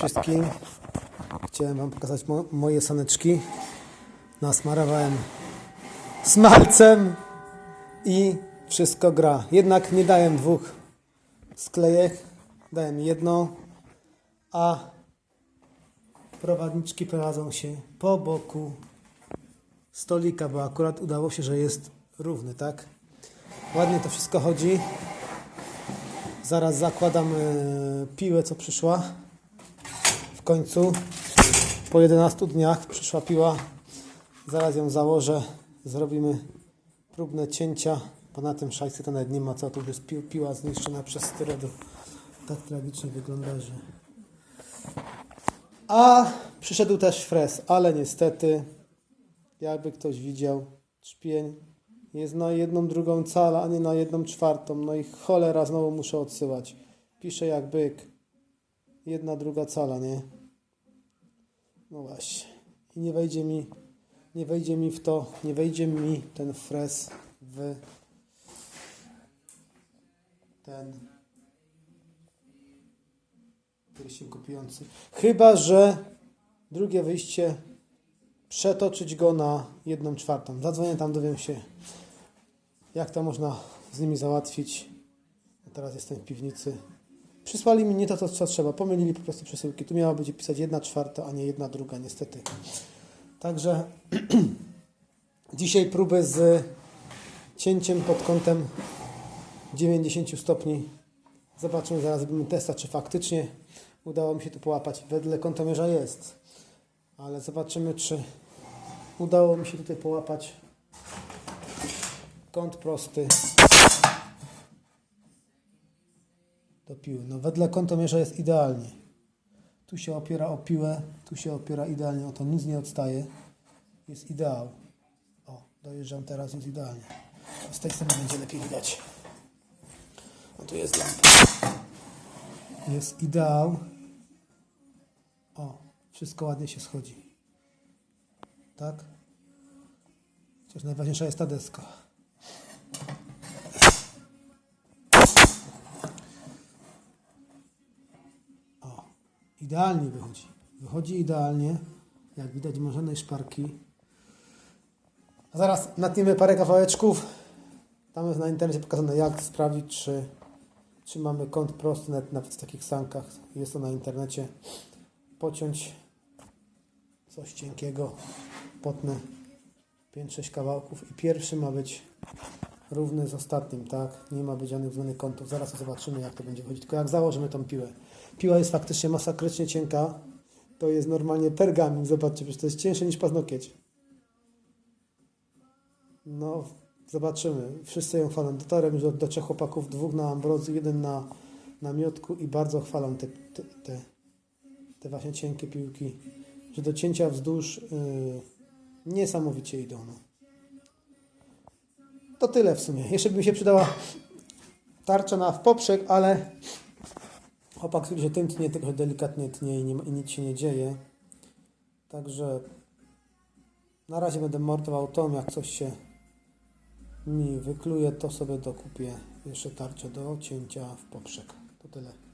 wszystkim. Chciałem Wam pokazać mo moje saneczki. Nasmarowałem smalcem i wszystko gra. Jednak nie dałem dwóch sklejek, dałem jedną, a prowadniczki prowadzą się po boku stolika, bo akurat udało się, że jest równy, tak? Ładnie to wszystko chodzi. Zaraz zakładam e, piłę, co przyszła. Końcu po 11 dniach przyszła piła. Zaraz ją założę. Zrobimy próbne cięcia. Bo na tym szajcy to nawet nie ma co. Tu jest pi piła zniszczona przez styrodu. Tak tragicznie wygląda, że... A przyszedł też fres, ale niestety, jakby ktoś widział, trzpień jest na jedną drugą calę, a nie na jedną czwartą. No i cholera, znowu muszę odsyłać. Piszę jak byk. Jedna, druga cala, nie? No właśnie. I nie wejdzie mi, nie wejdzie mi w to, nie wejdzie mi ten fres w ten pierścień kupujący. Chyba, że drugie wyjście przetoczyć go na jedną czwartą. Zadzwonię tam, dowiem się, jak to można z nimi załatwić. A teraz jestem w piwnicy. Przysłali mi nie to, co, trzeba. Pomylili po prostu przesyłki. Tu miała być pisać jedna czwarta, a nie jedna druga, niestety. Także dzisiaj próbę z cięciem pod kątem 90 stopni. Zobaczymy, zaraz zrobimy testa, czy faktycznie udało mi się tu połapać. Wedle kątomierza jest. Ale zobaczymy, czy udało mi się tutaj połapać kąt prosty do piły. No wedle kątomierza jest idealnie. Tu się opiera o piłę, tu się opiera idealnie, o to nic nie odstaje. Jest ideał. O, dojeżdżam teraz, jest idealnie. Z tej strony będzie lepiej widać. No tu jest lampa. Jest ideał. O, wszystko ładnie się schodzi. Tak? Chociaż najważniejsza jest ta deska. Idealnie wychodzi. Wychodzi idealnie. Jak widać, nie ma żadnej szparki. A zaraz natniemy parę kawałeczków. Tam jest na internecie pokazane, jak sprawdzić, czy, czy mamy kąt prosty, nawet, nawet w takich sankach. Jest to na internecie. Pociąć coś cienkiego, potnę 5-6 kawałków i pierwszy ma być równy z ostatnim, tak? Nie ma żadnych złych kątów. Zaraz zobaczymy, jak to będzie chodzić. Tylko jak założymy tą piłę. Piła jest faktycznie masakrycznie cienka. To jest normalnie pergamin. Zobaczcie, przecież to jest cięższe niż paznokieć. No, zobaczymy. Wszyscy ją chwalą. Dotarłem już do, do trzech chłopaków, dwóch na Ambrozy, jeden na, na miotku i bardzo chwalą te, te, te, te właśnie cienkie piłki, że do cięcia wzdłuż yy, niesamowicie idą. No. To tyle w sumie. Jeszcze by mi się przydała tarcza na w poprzek, ale chłopak stwierdził, że tym tnie, tylko delikatnie tnie i, nie, i nic się nie dzieje. Także na razie będę mordował tą, jak coś się mi wykluje, to sobie dokupię jeszcze tarczę do cięcia w poprzek. To tyle.